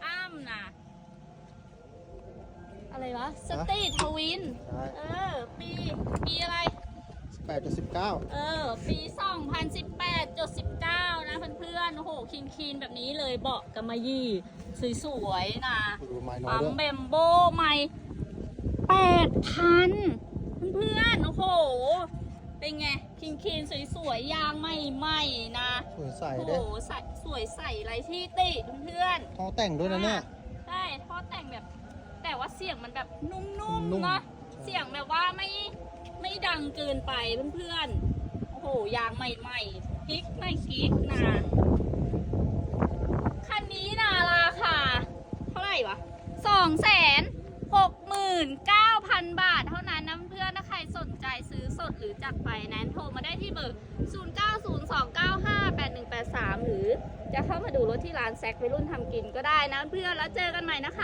ไอ้ำนะอะไรวะสตีทวินเออ ปี ปีอะไร แปดจุดสิบเก้าเออ ปีสองพันสิบแปดจุดสิบเก้านะเพื่อนๆโหคินคินแบบนี้เลยเบาะกามะยี่สวยๆนะนะปั๊มเบมโบใหม่แปดพันเพื่อนๆโอ้โห เป็นไงคินคินๆสวยๆยางใหม่ๆนะสวยใสโอ้โหเด้ใส่สวยใส่ไรที่ติเพื่อนๆท้องแต่งด้วยนะเนี่ย ใช่ท่อแต่งแบบ แต่ว่าเสียงมันแบบนุ่มนุ่มๆๆนะใช่เสียงแบบว่าไม่ไม่ดังเกินไปเพื่อนๆโอ้โหยางใหม่ๆกิ๊กไม่กิ๊กนะคันนี้นะราคาเท่าไหร่วะสองแสนหกหมื่นเก้าพันบาทเท่า รือจัดไปนั้นโทรมาได้ที่เบอร์ 0902958183 หรือจะเข้ามาดูรถที่ร้านแซกวัยรุ่นทำกินก็ได้นะเพื่อนแล้วเจอกันใหม่นะคะ